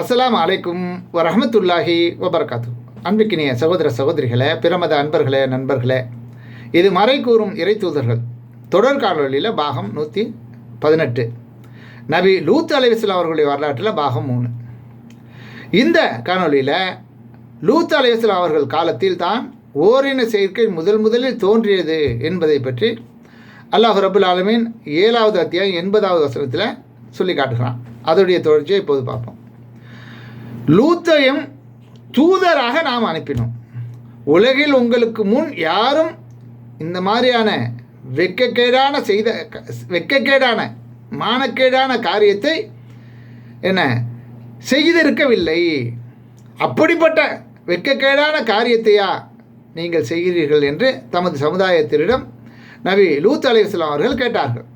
அஸ்லாம் அலைக்கும் வரஹமத்துல்லாஹி வபர்காத்து அன்பிக்கினிய சகோதர சகோதரிகளே பிரமத அன்பர்களே நண்பர்களே இது மறை கூறும் இறை தூதர்கள். தொடர் காணொலியில் பாகம் நூற்றி பதினெட்டு. நபி லூத் அலைவிஸ்லாம் அவர்களுடைய வரலாற்றில் பாகம் மூணு. இந்த காணொலியில் லூத் அலைவிஸ்லாம் அவர்கள் காலத்தில் தான் ஓரின செயற்கை முதல் முதலில் தோன்றியது என்பதை பற்றி அல்லாஹ் ரபுல் ஆலமின் ஏழாவது அத்தியாயம் எண்பதாவது வசனத்தில் சொல்லி காட்டுகிறான். அதோடைய தொடர்ச்சியை இப்போது பார்ப்போம். லூத்தையும் தூதராக நாம் அனுப்பினோம். உலகில் உங்களுக்கு முன் யாரும் இந்த மாதிரியான வெக்கக்கேடான செய்த வெக்கக்கேடான மானக்கேடான காரியத்தை என்ன செய்திருக்கவில்லை. அப்படிப்பட்ட வெக்கக்கேடான காரியத்தையா நீங்கள் செய்கிறீர்கள் என்று தமது சமுதாயத்தினிடம் நபி லூத் அலைவாஸ்லாம் அவர்கள் கேட்டார்கள்.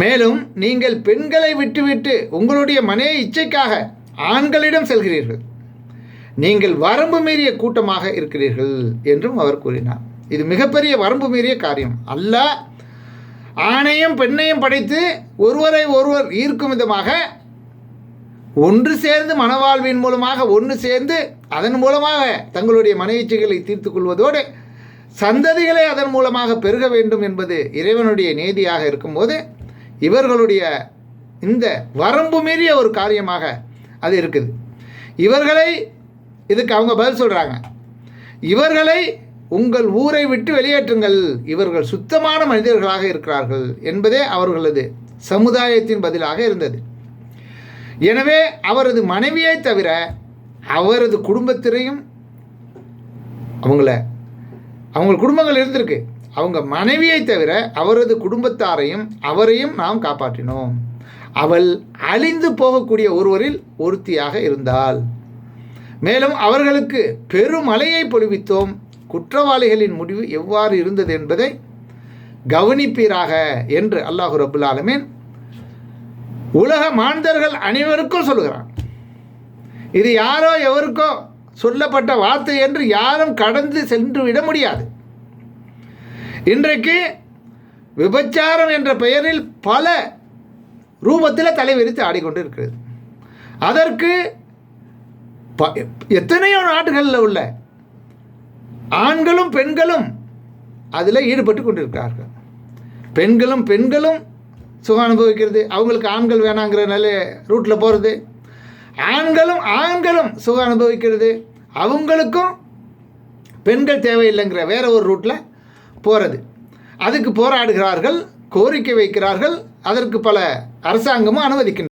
மேலும் நீங்கள் பெண்களை விட்டுவிட்டு உங்களுடைய மனைய இச்சைக்காக ஆண்களிடம் செல்கிறீர்கள். நீங்கள் வரம்பு மீறிய கூட்டமாக இருக்கிறீர்கள் என்றும் அவர் கூறினார். இது மிகப்பெரிய வரம்பு மீறிய காரியம். அல்ல ஆணையும் பெண்ணையும் படைத்து ஒருவரை ஒருவர் ஈர்க்கும் விதமாக ஒன்று சேர்ந்து மனவாழ்வின் மூலமாக ஒன்று சேர்ந்து அதன் மூலமாக தங்களுடைய மனைவிச்சைகளை தீர்த்து கொள்வதோடு சந்ததிகளை அதன் மூலமாக பெருக வேண்டும் என்பது இறைவனுடைய நீதியாக இருக்கும்போது இவர்களுடைய இந்த வரம்பு மீறிய ஒரு காரியமாக அது இருக்குது. இவர்களை இதுக்கு அவங்க பதில் சொல்கிறாங்க இவர்களை உங்கள் ஊரை விட்டு வெளியேற்றுங்கள். இவர்கள் சுத்தமான மனிதர்களாக இருக்கிறார்கள் என்பதே அவர்களது சமுதாயத்தின் பதிலாக இருந்தது. எனவே அவரது மனைவியை தவிர அவரது குடும்பத்திலையும் அவங்கள அவங்க குடும்பங்கள் இருந்திருக்கு. அவங்க மனைவியை தவிர அவரது குடும்பத்தாரையும் அவரையும் நாம் காப்பாற்றினோம். அவள் அழிந்து போகக்கூடிய ஒருவரில் ஒருத்தியாக இருந்தாள். மேலும் அவர்களுக்கு பெருமழையை பொழிவித்தோம். குற்றவாளிகளின் முடிவு எவ்வாறு இருந்தது என்பதை கவனிப்பீராக என்று அல்லாஹு ரபுல் ஆலமீன் உலக மாந்தர்கள் அனைவருக்கும் சொல்லுகிறான். இது யாரோ எவருக்கோ சொல்லப்பட்ட வார்த்தை என்று யாரும் கடந்து சென்று விட முடியாது. இன்றைக்கு விபச்சாரம் என்ற பெயரில் பல ரூபத்தில் தலைவிரித்து ஆடிக்கொண்டு இருக்கிறது அதற்கு ப எத்தனையோ நாடுகளில் உள்ள ஆண்களும் பெண்களும் அதில் ஈடுபட்டு கொண்டிருக்கிறார்கள். பெண்களும் பெண்களும் சுகம் அனுபவிக்கிறது. அவங்களுக்கு ஆண்கள் வேணாங்கிற நல்ல ரூட்டில் போகிறது ஆண்களும் ஆண்களும் சுகம் அனுபவிக்கிறது. அவங்களுக்கும் பெண்கள் தேவையில்லைங்கிற வேற ஒரு ரூட்டில் போகிறது அதுக்கு போராடுகிறார்கள் கோரிக்கை வைக்கிறார்கள் அதற்கு பல அரசாங்கமும் அனுமதிக்கின்றன.